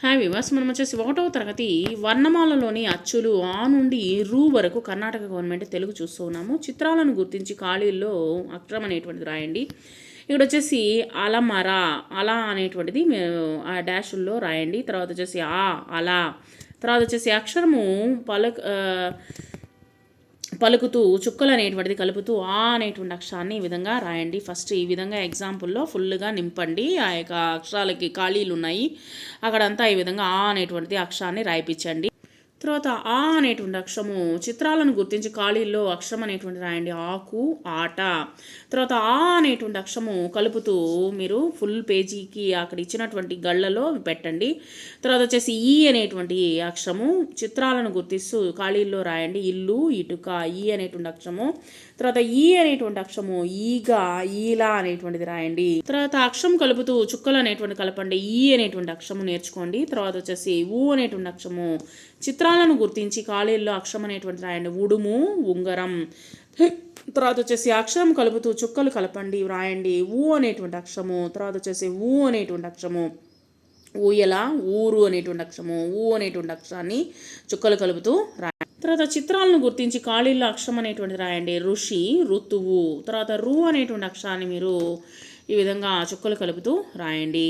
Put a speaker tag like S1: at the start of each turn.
S1: Hi వివాస్ మనం వచ్చేసి ఒకటవ తరగతి వర్ణమాలలోని అచ్చులు ఆ నుండి రూ వరకు కర్ణాటక గవర్నమెంట్ తెలుగు చూస్తూ ఉన్నాము. చిత్రాలను గుర్తించి ఖాళీల్లో అక్షరం అనేటువంటిది రాయండి. ఇక్కడ వచ్చేసి అలమర అలా అనేటువంటిది ఆ డాషుల్లో రాయండి. తర్వాత వచ్చేసి ఆ అలా. తర్వాత వచ్చేసి అక్షరము పలక పలుకుతూ చుక్కలు అనేటువంటిది కలుపుతూ ఆ అనేటువంటి అక్షరాన్ని ఈ విధంగా రాయండి. ఫస్ట్ ఈ విధంగా ఎగ్జాంపుల్లో ఫుల్గా నింపండి. ఆ యొక్క అక్షరాలకి ఖాళీలు ఉన్నాయి. అక్కడంతా ఈ విధంగా ఆ అనేటువంటిది అక్షరాన్ని రాయిపించండి. తర్వాత ఆ అనేటువంటి అక్షరము చిత్రాలను గుర్తించి ఖాళీల్లో అక్షరం అనేటువంటి రాయండి. ఆకు ఆట. తర్వాత ఆ అనేటువంటి అక్షరము కలుపుతూ మీరు ఫుల్ పేజీకి అక్కడ ఇచ్చినటువంటి గళ్ళలో పెట్టండి. తర్వాత వచ్చేసి ఈ అనేటువంటి అక్షరము చిత్రాలను గుర్తిస్తూ ఖాళీల్లో రాయండి. ఇల్లు ఇటుక ఈ అనేటువంటి అక్షరము. తర్వాత ఈ అనేటువంటి అక్షరము ఈగా ఈలా అనేటువంటిది రాయండి. తర్వాత అక్షరం కలుపుతూ చుక్కలు అనేటువంటి కలపండి. ఈ అనేటువంటి అక్షరము నేర్చుకోండి. తర్వాత వచ్చేసి ఊ అనేటువంటి అక్షరము చిత్రాలను గుర్తించి కాళీల్లో అక్షరం అనేటువంటి రాయండి ఉడుము ఉంగరం. తర్వాత వచ్చేసి అక్షరం కలుపుతూ చుక్కలు కలపండి వ్రాయండి. ఊ అనేటువంటి అక్షరము తర్వాత వచ్చేసి ఊ అనేటువంటి అక్షరము. ఊయల ఊరు అనేటువంటి అక్షరము ఊ అనేటువంటి అక్షరాన్ని చుక్కలు కలుపుతూ రాయండి. తర్వాత చిత్రాలను గుర్తించి ఖాళీల్లో అక్షరం అనేటువంటిది రాయండి. ఋషి ఋతువు. తర్వాత రు అనేటువంటి అక్షరాన్ని మీరు ఈ విధంగా చుక్కలు కలుపుతూ రాయండి.